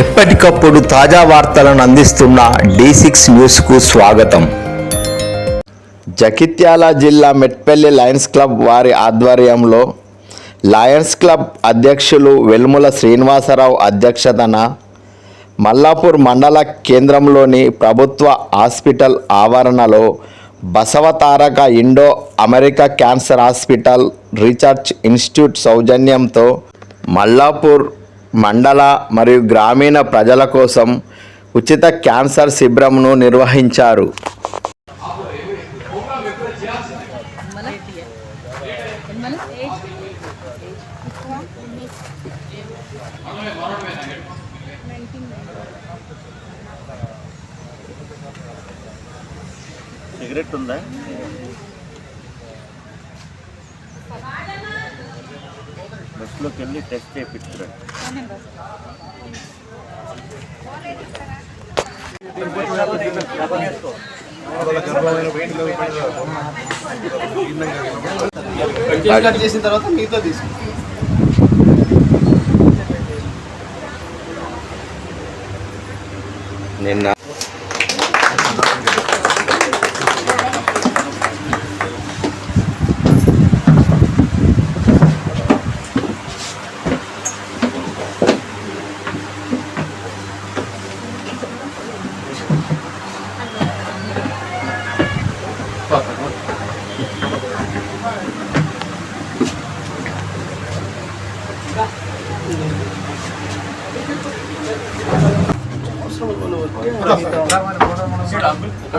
ఎప్పటికప్పుడు తాజా వార్తలను అందిస్తున్న డి సిక్స్ న్యూస్కు స్వాగతం. జగిత్యాల జిల్లా మెట్పల్లి లయన్స్ క్లబ్ వారి ఆధ్వర్యంలో లయన్స్ క్లబ్ అధ్యక్షులు వెల్ముల శ్రీనివాసరావు అధ్యక్షతన మల్లాపూర్ మండల కేంద్రంలోని ప్రభుత్వ హాస్పిటల్ ఆవరణలో Basavataraka Indo America cancer hospital research institute సౌజన్యంతో మల్లాపూర్ మండల మరియు గ్రామీణ ప్రజల కోసం ఉచిత క్యాన్సర్ శిబిరంను నిర్వహించారు. సిగరెట్ ఉందా? బస్సులోకి వెళ్ళి టెస్ట్ చేయించుకురా కట్ చేసిన తర్వాత మీతో తీసుకుంటాం. నిన్న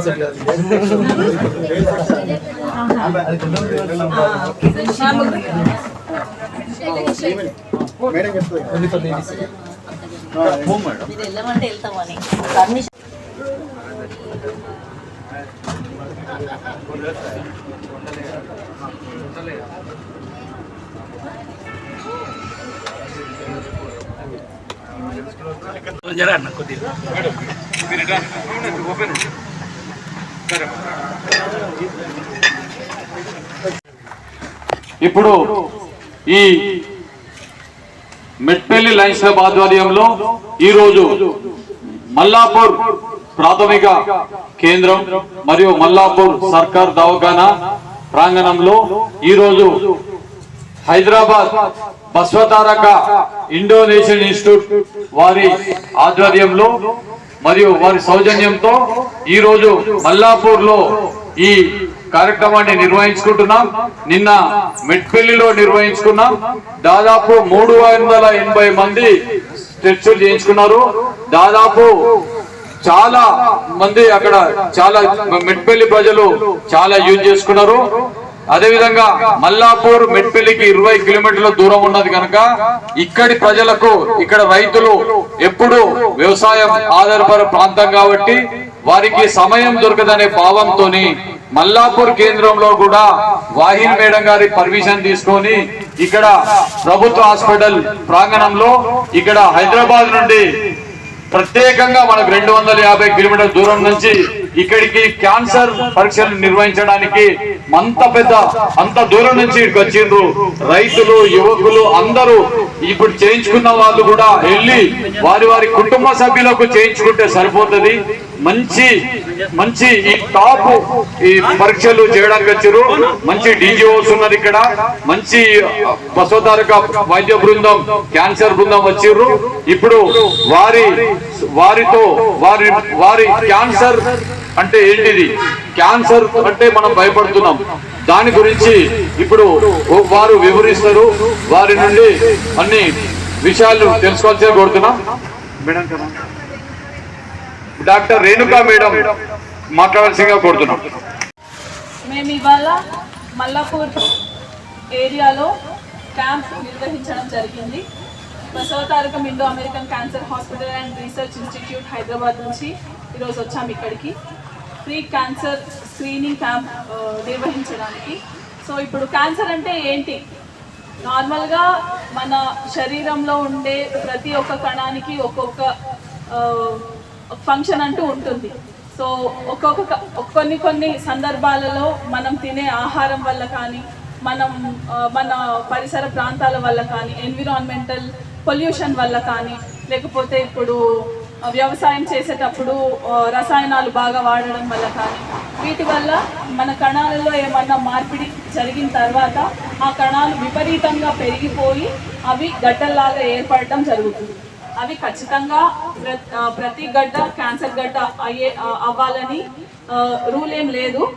సెట్ కాదు మేడం చెప్తుంది ఓన్లీ ఫర్ ఇప్పుడు ఈ మెట్పల్లి లయన్స్ క్లబ్ ఆధ్వర్యంలో ఈరోజు మల్లాపూర్ ప్రాథమిక కేంద్రం మరియు మల్లాపూర్ సర్కార్ దవాఖానా ప్రాంగణంలో ఈరోజు హైదరాబాద్ బస్వతారక ఇండోనేషియన్ ఇన్స్టిట్యూట్ వారి ఆధ్వర్యంలో మరియు వారి సౌజన్యంతో ఈరోజు మల్లాపూర్లో ఈ కార్యక్రమాన్ని నిర్వహించుకుంటున్నాం. నిన్న మెట్పల్లిలో నిర్వహించుకున్నాం. దాదాపు మూడు ఎనభై మంది చర్చలు చేయించుకున్నారు. దాదాపు చాలా మంది అక్కడ చాలా మెట్పల్లి ప్రజలు చాలా యూజ్ చేసుకున్నారు. అదేవిధంగా మల్లాపూర్ మెట్పల్లికి ఇరవై కిలోమీటర్ల దూరం ఉన్నది కనుక ఇక్కడి ప్రజలకు ఇక్కడ రైతులు ఎప్పుడు వ్యవసాయం ఆధారపడ ప్రాంతం కాబట్టి వారికి సమయం దొరకదనే భావంతోని మల్లాపూర్ కేంద్రంలో కూడా వాహిన్ మేడం గారి పర్మిషన్ తీసుకొని ఇక్కడ ప్రభుత్వ హాస్పిటల్ ప్రాంగణంలో ఇక్కడ హైదరాబాద్ నుండి ప్రత్యేకంగా మనకు రెండు వందల యాభై కిలోమీటర్ల దూరం నుంచి ఇక్కడికి క్యాన్సర్ పరీక్షలు నిర్వహించడానికి అంత పెద్ద అంత దూరం నుంచి ఇక్కడికి వచ్చిండ్రు. రైతులు యువకులు అందరూ ఇప్పుడు చేయించుకున్న వాళ్ళు కూడా వెళ్ళి వారి వారి కుటుంబ సభ్యులకు చేయించుకుంటే సరిపోతుంది. మంచి మంచి ఈ టాప్ ఈ పరీక్షలు చేయడానికి వచ్చారు. మంచి డీజీఓస్ ఉన్నారు ఇక్కడ. మంచి బసవతారక వైద్య బృందం క్యాన్సర్ బృందం వచ్చిర్రు ఇప్పుడు వారి వారితో వారి వారి క్యాన్సర్ అంటే ఏంటిది? క్యాన్సర్ అంటే మనం భయపడుతున్నాం. దాని గురించి ఇప్పుడు వారు వివరిస్తారు. వారి నుండి అన్ని విషయాలు తెలుసుకోవాల్సి కోరుతున్నాం. మేడం డాక్టర్ రేణుకా మేడం మాట్లాడాల్సిందిగా కోరుతున్నాం. మేము ఇవాళ మల్లాపూర్ ఏరియాలో క్యాంప్ నిర్వహించడం జరిగింది. Basavatarakam Indo American cancer hospital and research institute Hyderabad నుంచి ఈరోజు వచ్చాం ఇక్కడికి. ఫ్రీ క్యాన్సర్ స్క్రీనింగ్ క్యాంప్ నిర్వహించడానికి. సో ఇప్పుడు క్యాన్సర్ అంటే ఏంటి? నార్మల్గా మన శరీరంలో ఉండే ప్రతి ఒక్క కణానికి ఒక్కొక్క ఫంక్షన్ అంటూ ఉంటుంది. సో ఒక్కొక్క కొన్ని కొన్ని సందర్భాలలో మనం తినే ఆహారం వల్ల కానీ మనం మన పరిసర ప్రాంతాల వల్ల కానీ ఎన్విరాన్మెంటల్ పొల్యూషన్ వల్ల కానీ లేకపోతే ఇప్పుడు వ్యవసాయం చేసేటప్పుడు రసాయనాలు బాగా వాడడం వల్ల కానీ వీటి వల్ల మన కణాలలో ఏమన్నా మార్పిడి జరిగిన తర్వాత ఆ కణాలు విపరీతంగా పెరిగిపోయి అవి గడ్డల్లాగా ఏర్పడటం జరుగుతుంది. అవి ఖచ్చితంగా ప్ర- ప్రతి గడ్డ క్యాన్సర్ గడ్డ అయ్యే అవ్వాలని రూల్ ఏం లేదు.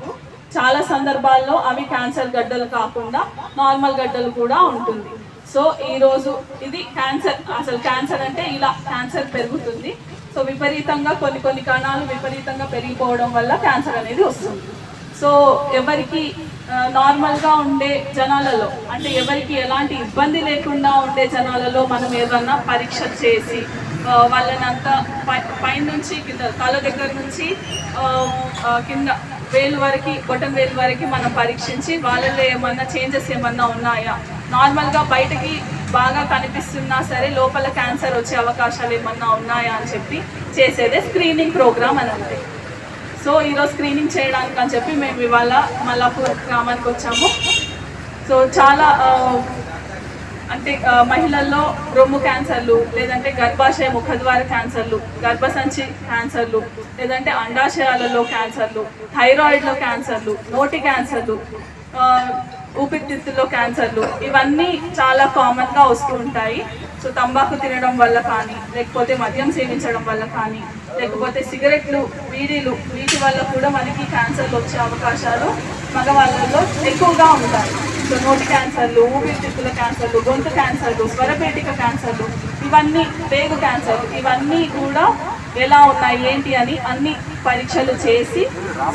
చాలా సందర్భాల్లో అవి క్యాన్సర్ గడ్డలు కాకుండా నార్మల్ గడ్డలు కూడా ఉంటుంది. సో ఈరోజు ఇది క్యాన్సర్ అసలు క్యాన్సర్ అంటే ఇలా క్యాన్సర్ పెరుగుతుంది. సో విపరీతంగా కొన్ని కొన్ని కణాలు విపరీతంగా పెరిగిపోవడం వల్ల క్యాన్సర్ అనేది వస్తుంది. సో ఎవరికి నార్మల్గా ఉండే జనాలలో అంటే ఎవరికి ఎలాంటి ఇబ్బంది లేకుండా ఉండే జనాలలో మనం ఏదన్నా పరీక్ష చేసి వాళ్ళనంతా పై పైనుంచి కింద తల దగ్గర నుంచి కింద వేలు వరకు బొటన్ వేలు వరకు మనం పరీక్షించి వాళ్ళలో ఏమన్నా చేంజెస్ ఏమన్నా ఉన్నాయా? నార్మల్గా బయటకి బాగా కనిపిస్తున్నా సరే లోపల క్యాన్సర్ వచ్చే అవకాశాలు ఏమన్నా ఉన్నాయా అని చెప్పి చేసేదే స్క్రీనింగ్ ప్రోగ్రామ్ అని అంటే సో ఈరోజు స్క్రీనింగ్ చేయడానికి అని చెప్పి మేము ఇవాళ మల్లాపూర్ గ్రామానికి వచ్చాము. సో చాలా అంటే మహిళల్లో రొమ్ము క్యాన్సర్లు లేదంటే గర్భాశయ ముఖద్వార క్యాన్సర్లు గర్భసంచి క్యాన్సర్లు లేదంటే అండాశయాలలో క్యాన్సర్లు థైరాయిడ్లో క్యాన్సర్లు నోటి క్యాన్సర్లు ఊపిరితిత్తుల్లో క్యాన్సర్లు ఇవన్నీ చాలా కామన్గా వస్తూ ఉంటాయి. సో తంబాకు తినడం వల్ల కానీ లేకపోతే మద్యం సేవించడం వల్ల కానీ లేకపోతే సిగరెట్లు బీడీలు వీటి వల్ల కూడా మనకి క్యాన్సర్లు వచ్చే అవకాశాలు మగవాళ్ళలో ఎక్కువగా ఉంటాయి. సో నోటి క్యాన్సర్లు ఊపిరితిత్తుల క్యాన్సర్లు గొంతు క్యాన్సర్లు స్వరపేటిక క్యాన్సర్లు ఇవన్నీ పేగు క్యాన్సర్లు ఇవన్నీ కూడా ఎలా ఉన్నాయి ఏంటి అని అన్ని పరీక్షలు చేసి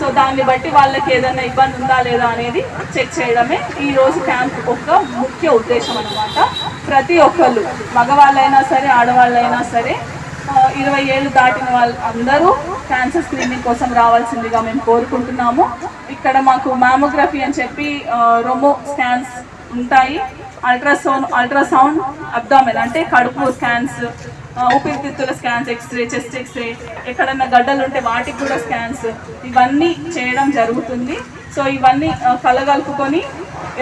సో దాన్ని బట్టి వాళ్ళకి ఏదైనా ఇబ్బంది ఉందా లేదా అనేది చెక్ చేయడమే ఈ రోజు క్యాంప్ యొక్క ముఖ్య ఉద్దేశం అన్నమాట. ప్రతి ఒక్కళ్ళు మగవాళ్ళైనా సరే ఆడవాళ్ళైనా సరే ఇరవై ఏళ్ళు దాటిన వాళ్ళు అందరూ క్యాన్సర్ స్క్రీనింగ్ కోసం రావాల్సిందిగా మేము కోరుకుంటున్నాము. ఇక్కడ మాకు మామోగ్రఫీ అని చెప్పి రొమో స్కాన్స్ ఉంటాయి. అల్ట్రాసౌండ్ అల్ట్రాసౌండ్ అబ్డామెన్ అంటే కడుపు స్కాన్స్ ఊపిరితిత్తుల స్కాన్స్ ఎక్స్రే చెస్ట్ ఎక్స్రే ఎక్కడన్నా గడ్డలు ఉంటే వాటికి కూడా స్కాన్స్. ఇవన్నీ చేయడం జరుగుతుంది. సో ఇవన్నీ కలగలుపుకొని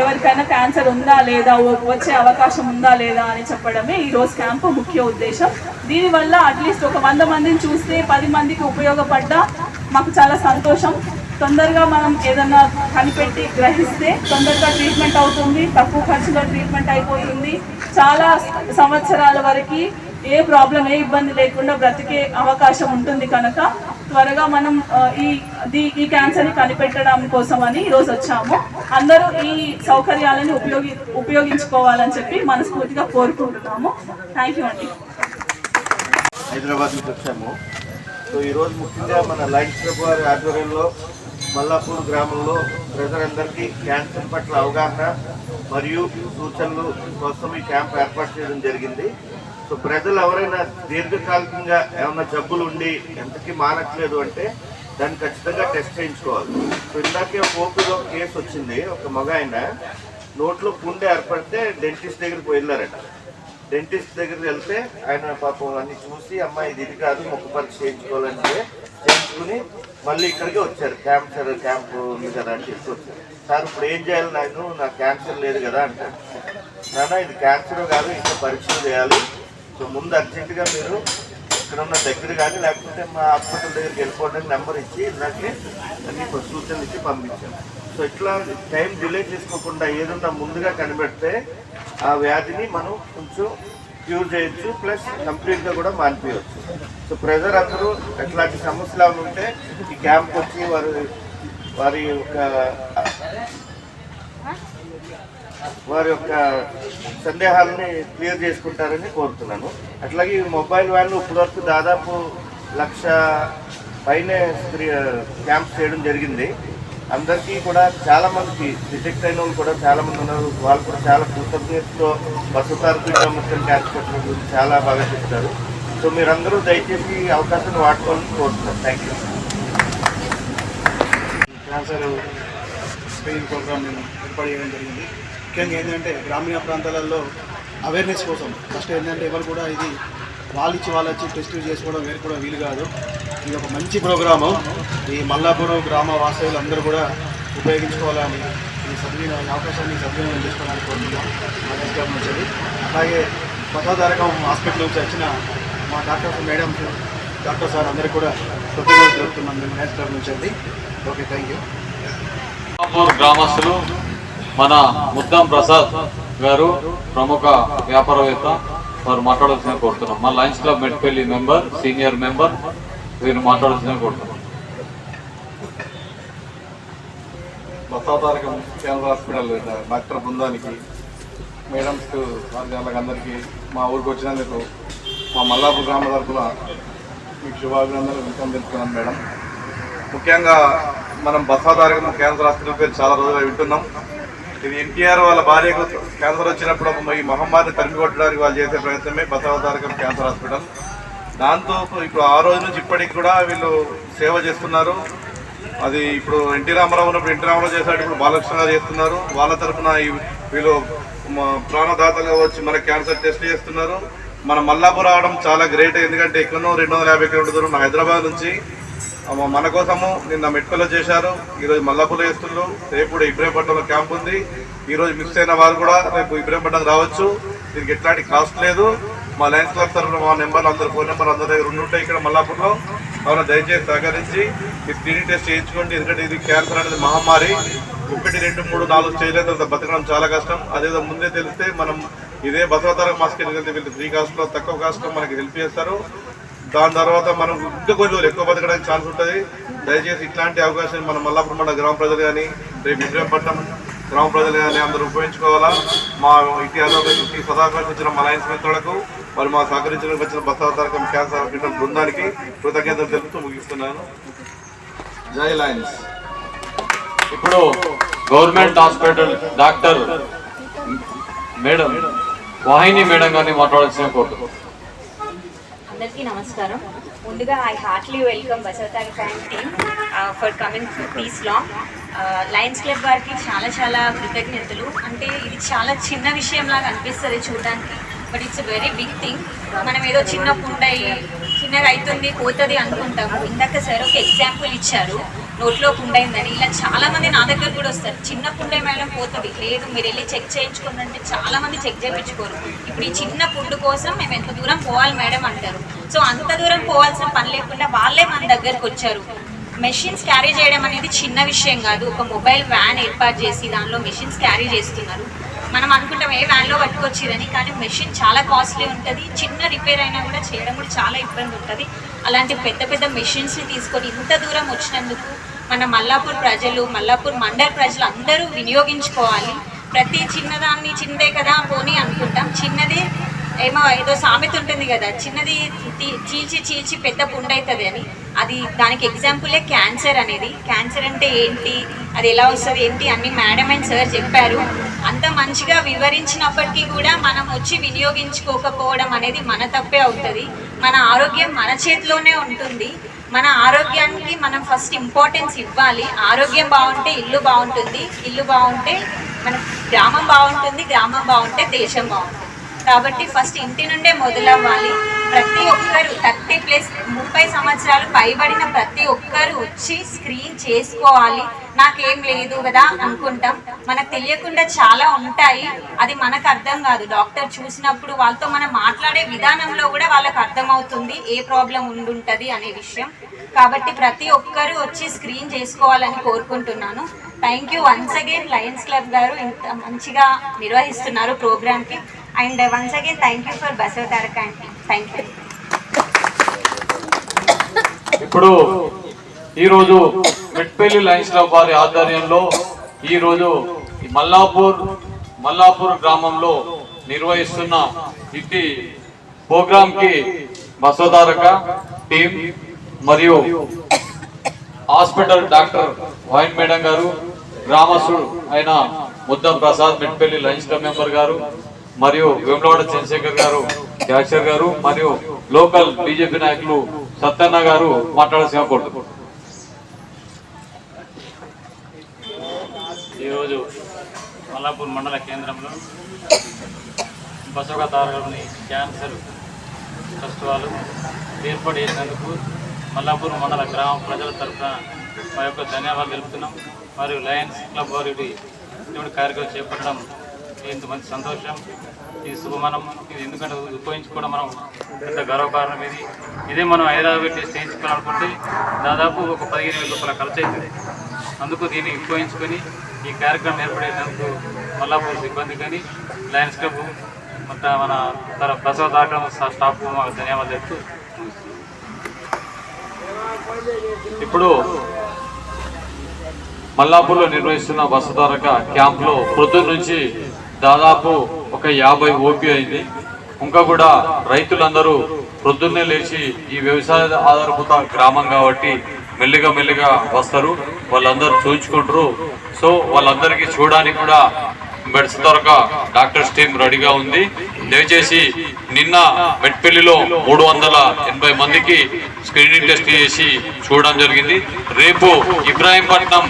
ఎవరికైనా క్యాన్సర్ ఉందా లేదా వచ్చే అవకాశం ఉందా లేదా అని చెప్పడమే ఈరోజు రోజు క్యాంపు ముఖ్య ఉద్దేశం. దీనివల్ల అట్లీస్ట్ ఒక వంద మందిని చూస్తే పది మందికి ఉపయోగపడ్డా మాకు చాలా సంతోషం. తొందరగా మనం ఏదన్నా కనిపెట్టి గ్రహిస్తే తొందరగా ట్రీట్మెంట్ అవుతుంది తక్కువ ఖర్చులో ట్రీట్మెంట్ అయిపోతుంది. చాలా సంవత్సరాల వరకు ఏ ప్రాబ్లం ఏ ఇబ్బంది లేకుండా బ్రతికే అవకాశం ఉంటుంది కనుక త్వరగా మనం ఈ ఈ క్యాన్సర్ని కనిపెట్టడం కోసం అని ఈరోజు వచ్చాము. అందరూ ఈ సౌకర్యాలను ఉపయోగి ఉపయోగించుకోవాలని చెప్పి మనస్ఫూర్తిగా కోరుకుంటున్నాము. థ్యాంక్ యూ అండి. హైదరాబాద్ నుంచి వచ్చాము. సో ఈరోజు ముఖ్యంగా మన లైన్స్ ఆధ్వర్యంలో మల్లాపూర్ గ్రామంలో ప్రజలందరికీ క్యాన్సర్ పట్ల అవగాహన మరియు సూచనలు కోసం ఈ క్యాంప్ ఏర్పాటు చేయడం జరిగింది. సో ప్రజలు ఎవరైనా దీర్ఘకాలికంగా ఏమైనా జబ్బులు ఉండి ఎంతకీ మానట్లేదు అంటే దాన్ని ఖచ్చితంగా టెస్ట్ చేయించుకోవాలి. సో ఇందాకే ఓపీలో కేసు వచ్చింది ఒక మగ ఆయన. నోట్లో గుండె ఏర్పడితే డెంటిస్ట్ దగ్గరికి వెళ్ళారట. డెంటిస్ట్ దగ్గరికి వెళ్తే ఆయన పాపం అన్ని చూసి అమ్మాయి ఇది ఇది కాదు ముఖ పరీక్ష చేయించుకోవాలంటే చేయించుకుని మళ్ళీ ఇక్కడికి వచ్చారు. క్యాన్సర్ క్యాంప్ ఉంది కదా అని చెప్పి వచ్చారు. సార్ ఇప్పుడు ఏం చేయాలి నాకు నాకు క్యాన్సర్ లేదు కదా అంటాడు నాన్న ఇది క్యాన్సర్ కాదు ఇంకా పరీక్షలు చేయాలి. సో ముందు అర్జెంటుగా మీరు ఇక్కడ ఉన్న దగ్గర కానీ లేకపోతే మా హాస్పిటల్ దగ్గరికి వెళ్ళిపోండి నెంబర్ ఇచ్చి ఇందాకే అన్ని సూచనలు ఇచ్చి పంపించాను సో ఇట్లా టైం డిలే చేసుకోకుండా ఏదన్నా ముందుగా కనిపెడితే ఆ వ్యాధిని మనం కొంచెం క్యూర్ చేయొచ్చు ప్లస్ కంప్లీట్గా కూడా మానిపించవచ్చు సో ప్రెజర్ అందరూ ఎట్లాంటి సమస్యలు ఏమైనా ఉంటే ఈ క్యాంప్ వచ్చి వారి వారి యొక్క వారి యొక్క సందేహాలని క్లియర్ చేసుకుంటారని కోరుతున్నాను. అట్లాగే ఈ మొబైల్ వ్యాన్లు ఇప్పటివరకు దాదాపు లక్ష పైనే క్యాంప్ చేయడం జరిగింది. అందరికీ కూడా చాలామందికి డిటెక్ట్ అయిన వాళ్ళు కూడా చాలామంది ఉన్నారు. వాళ్ళు కూడా చాలా కృతజ్ఞతతో బస్సు తారపు ఇంటర్నేషనల్ క్యాంప్ గురించి చాలా బాగా చెప్తారు. సో మీరందరూ దయచేసి ఈ అవకాశాన్ని వాడుకోవాలని కోరుతున్నారు thank you cancer screening program నేను ఏర్పాటు చేయడం జరిగింది. ముఖ్యంగా ఏంటంటే గ్రామీణ ప్రాంతాలలో అవేర్నెస్ కోసం ఫస్ట్ ఏంటంటే ఎవరు కూడా ఇది వాళ్ళు ఇచ్చి వాళ్ళు వచ్చి టెస్ట్ చేసుకోవడం వేరు కూడా వీలు కాదు. ఇది ఒక మంచి ప్రోగ్రాము. ఈ మల్లాపురం గ్రామ వాస్తవ్యులు అందరూ కూడా ఉపయోగించుకోవాలని ఈ సద్వినియోగ అవకాశాన్ని సద్వినియోగం చేసుకోవడానికి కోరుతున్నాం. మా దేశం నుంచి. అలాగే పదోధారకం హాస్పిటల్ నుంచి వచ్చిన మా డాక్టర్స్ మేడమ్స్ డాక్టర్ సార్ అందరికీ కూడా కృతజ్ఞతలు తెలుపుతున్నాం మేము క్లబ్ నుంచి అండి. Okay thank you. గ్రామస్తులు మన ముద్దాం ప్రసాద్ గారు ప్రముఖ వ్యాపారవేత్త వారు మాట్లాడాల్సిన కోరుతున్నాం. మా Lions club Metpalli member senior member వీరు మాట్లాడాల్సిన కోరుతున్నాం. బసావతారకం కేంద్ర హాస్పిటల్ డాక్టర్ బృందానికి మేడమ్స్ వాళ్ళకి అందరికీ మా ఊరికి వచ్చినందుకు మా మల్లాపూర్ గ్రామ తరఫున మీకు శుభాభినందనలు వెల్కమ్ తెలుపుతున్నాను మేడం. ముఖ్యంగా మనం బసావతారకం క్యాన్సర్ హాస్పిటల్ పేరు చాలా రోజులు వింటున్నాం. ఇది ఎన్టీఆర్ వాళ్ళ భార్యకు క్యాన్సర్ వచ్చినప్పుడు ఈ మహమ్మారిని తరిమికొట్టడానికి వాళ్ళు చేసే ప్రయత్నమే బసవతారకం క్యాన్సర్ హాస్పిటల్. దాంతో ఇప్పుడు ఆ రోజు నుంచి ఇప్పటికి కూడా వీళ్ళు సేవ చేస్తున్నారు. అది ఇప్పుడు ఎన్టీ రామారావు ఉన్నప్పుడు ఎన్టీ రామారావు చేశాడు ఇప్పుడు బాలకృష్ణ గారు చేస్తున్నారు. వాళ్ళ తరఫున ఈ- వీళ్ళు ప్రాణదాతలుగా వచ్చి మన క్యాన్సర్ టెస్ట్ చేస్తున్నారు. మన మల్లాపూర్ రావడం చాలా గ్రేట్ ఎందుకంటే ఎక్కడో రెండు వందల యాభై కిలోమీటర్ల దూరం హైదరాబాద్ నుంచి. మన కోసము నిన్న మెట్కలో చేశారు ఈరోజు మల్లాపూర్లో చేస్తున్నారు రేపు కూడా క్యాంప్ ఉంది. ఈరోజు మిస్ అయిన వారు కూడా రేపు ఇబ్రహీంపట్నం రావచ్చు. దీనికి ఎట్లాంటి కాస్ట్ లేదు. మా లయన్స్ క్లబ్ తరఫున మా నెంబర్లు అందరు ఫోన్ నెంబర్ అందరి దగ్గర ఉంటాయి ఇక్కడ మల్లాపూర్లో. కావున దయచేసి సహకరించి ఈ స్క్రీనింగ్ టెస్ట్ చేయించుకోండి. ఎందుకంటే ఇది క్యాన్సర్ అనేది మహమ్మారి. ఒకటి రెండు మూడు నాలుగు స్టేజ్ల తర్వాత బతకడం చాలా కష్టం. అదేదో ముందే తెలిస్తే మనం ఇదే బసవతారక మాస్కెట్ వెళ్తే వీళ్ళు ఫ్రీ కాస్ట్లో తక్కువ కాస్ట్లో మనకి హెల్ప్ చేస్తారు దాని తర్వాత మనం ఇంకా కొంచెం ఎక్కువ బతకడానికి ఛాన్స్ ఉంటుంది. దయచేసి ఇట్లాంటి అవకాశం మన మల్లాపురం గ్రామ ప్రజలు కానీ రేపు విజయపట్నం గ్రామ ప్రజలు కానీ అందరూ ఉపయోగించుకోవాలా? మా ఇటీ ఆరోగ్య సదాకాలం వచ్చిన మా లయన్స్ మిత్రులకు మరి మా సహకరించడానికి వచ్చిన బసవతారకం క్యాన్సర్ హాస్పిటల్ బృందానికి కృతజ్ఞతలు తెలుపుతూ ముగిస్తున్నాను. జై లయన్స్. ఇప్పుడు government hospital doctor madam Vahini madam గారిని మాట్లాడాల్సిన కోరుతున్నాం అందరికీ నమస్కారం. ముందుగా I heartly welcome Basavatari fan team for coming peace long Lions club వారికి చాలా చాలా కృతజ్ఞతలు. అంటే ఇది చాలా చిన్న విషయం లాగా అనిపిస్తుంది చూడడానికి but it's very big thing మనం ఏదో చిన్న పుండై చిన్నగా అవుతుంది పోతుంది అనుకుంటాము. ఇందాక సార్ ఒక ఎగ్జాంపుల్ ఇచ్చారు. నోట్లో కుండైందని. ఇలా చాలా మంది నా దగ్గర కూడా వస్తారు. చిన్న పుండై మేడం పోతుంది. లేదు మీరు వెళ్ళి చెక్ చేయించుకోండి అంటే చాలామంది చెక్ చేయించుకోరు. ఇప్పుడు ఈ చిన్న పుండు కోసం మేము ఎంత దూరం పోవాలి మేడం అంటారు. సో అంత దూరం పోవాల్సిన పని లేకుండా వాళ్ళే మన దగ్గరకు వచ్చారు. మెషిన్స్ క్యారీ చేయడం అనేది చిన్న విషయం కాదు. ఒక మొబైల్ వ్యాన్ ఏర్పాటు చేసి దానిలో మెషిన్స్ క్యారీ చేస్తున్నారు. మనం అనుకుంటాం ఏ వ్యాన్లో పట్టుకొచ్చిరని? కానీ మెషిన్ చాలా కాస్ట్లీ ఉంటుంది. చిన్న రిపేర్ అయినా కూడా చేయడం కూడా చాలా ఇబ్బంది ఉంటుంది. అలాంటి పెద్ద పెద్ద మెషిన్స్ని తీసుకొని ఇంత దూరం వచ్చినందుకు మన మల్లాపూర్ ప్రజలు మల్లాపూర్ మండల్ ప్రజలు అందరూ వినియోగించుకోవాలి. ప్రతి చిన్నదాన్ని చిన్నదే కదా పోనీ అనుకుంటాం. చిన్నదే ఏమో ఏదో సామెత ఉంటుంది కదా చిన్నది చీల్చి చీల్చి పెద్ద పుండవుతుంది అని. అది దానికి ఎగ్జాంపులే క్యాన్సర్ అనేది. క్యాన్సర్ అంటే ఏంటి? అది ఎలా వస్తుంది? ఏంటి? అన్ని మేడం అండ్ సార్ చెప్పారు. అంత మంచిగా వివరించినప్పటికీ కూడా మనం వచ్చి వినియోగించుకోకపోవడం అనేది మన తప్పే అవుతుంది. మన ఆరోగ్యం మన చేతిలోనే ఉంటుంది. మన ఆరోగ్యానికి మనం ఫస్ట్ ఇంపార్టెన్స్ ఇవ్వాలి. ఆరోగ్యం బాగుంటే ఇల్లు బాగుంటుంది. ఇల్లు బాగుంటే మన గ్రామం బాగుంటుంది. గ్రామం బాగుంటే దేశం బాగుంటుంది. కాబట్టి ఫస్ట్ ఇంటి నుండే మొదలవ్వాలి. ప్రతి ఒక్కరు థర్టీ ప్లస్ ముప్పై సంవత్సరాలు పైబడిన ప్రతి ఒక్కరు వచ్చి స్క్రీన్ చేసుకోవాలి. నాకేం లేదు కదా అనుకుంటాం. మనకు తెలియకుండా చాలా ఉంటాయి. అది మనకు అర్థం కాదు. డాక్టర్ చూసినప్పుడు వాళ్ళతో మనం మాట్లాడే విధానంలో కూడా వాళ్ళకి అర్థమవుతుంది. ఏ ప్రాబ్లం ఉండుంటుంది అనే విషయం. కాబట్టి ప్రతి ఒక్కరూ వచ్చి స్క్రీన్ చేసుకోవాలని కోరుకుంటున్నాను. Thank you once again Lions club గారు ఇంత మంచిగా నిర్వహిస్తున్నారు ప్రోగ్రామ్కి and once again thank you for Basavataraka thank you ఇప్పుడు ఈరోజు మెట్పల్లి లయన్స్ క్లబ్ వారి ఆధ్వర్యంలో ఈరోజు మల్లాపూర్ మల్లాపూర్ గ్రామంలో నిర్వహిస్తున్న ఇది ప్రోగ్రామ్కి బసోదారక టీం మరియు హాస్పిటల్ డాక్టర్ వైన్ మేడం గారు గ్రామస్తుడు అయిన Muddam Prasad Metpalli Lions club member గారు మరియు వేములవాడ చంద్రశేఖర్ గారు క్యాషియర్ గారు మరియు లోకల్ బీజేపీ నాయకులు సత్యన్న గారు మాట్లాడాల్సిన కోరుతున్నాను ఈరోజు మల్లాపూర్ మండల కేంద్రంలో బసవతారని క్యాన్సర్ ట్రస్ట్ వాళ్ళు ఏర్పాటు చేసినందుకు మల్లాపూర్ మండల గ్రామ ప్రజల తరఫున మా యొక్క ధన్యవాదాలు తెలుపుతున్నాం. మరియు లయన్స్ క్లబ్ వారి కార్యక్రమం చేపట్టడం ఇంత మంచి సంతోషం. ఇది శుభమనం ఇది ఎందుకంటే ఉపయోగించుకోవడం మనం పెద్ద గర్వకారణం ఇది. ఇదే మనం హైదరాబాద్ పెట్టి చేయించుకోవాలనుకుంటే దాదాపు ఒక పదిహేను వేల రూపాయల ఖర్చు అవుతుంది. అందుకు దీన్ని ఉపయోగించుకొని ఈ కార్యక్రమం ఏర్పడేందుకు మల్లాపూర్ సిబ్బంది కానీ లయన్స్ క్లబ్ మొత్తం మన తర ప్రసవ దాకా స్టాఫ్ మాకు ధన్యవాదాలు చెప్తూ ఇప్పుడు మల్లాపూర్లో నిర్వహిస్తున్న వసతారక క్యాంప్లో పొద్దున్న నుంచి దాదాపు ఒక యాభై ఓపీ అయింది. ఇంకా కూడా రైతులందరూ ప్రొద్దున్నే లేచి ఈ వ్యవసాయ ఆధారభూత గ్రామం కాబట్టి మెల్లిగా మెల్లిగా వస్తారు. వాళ్ళందరూ చూయించుకుంటారు. సో వాళ్ళందరికీ చూడడానికి కూడా మెడ్స్ దొరక డాక్టర్స్ టీం రెడీగా ఉంది. దయచేసి నిన్న మెట్పల్లిలో మూడు వందల ఎనభై మందికి స్క్రీనింగ్ టెస్ట్ చేసి చూడడం జరిగింది. రేపు ఇబ్రాహీంపట్నం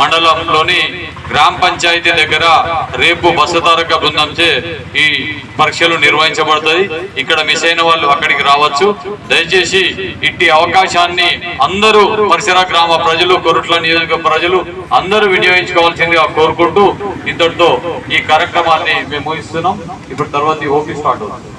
మండలంలోని గ్రామ పంచాయతీ దగ్గర రేపు బస్సు తారక బృందంచే ఈ పరీక్షలు నిర్వహించబడతాయి. ఇక్కడ మిస్ అయిన వాళ్ళు అక్కడికి రావచ్చు. దయచేసి ఇట్టి అవకాశాన్ని అందరూ పరిసర గ్రామ ప్రజలు కొరుట్ల నియోజక ప్రజలు అందరూ వినియోగించుకోవాల్సిందిగా కోరుకుంటూ ఇంతటితో ఈ కార్యక్రమాన్ని మేము ముగిస్తున్నాం. ఇప్పుడు తర్వాత ఓపీ స్టార్ట్ అవుతుంది.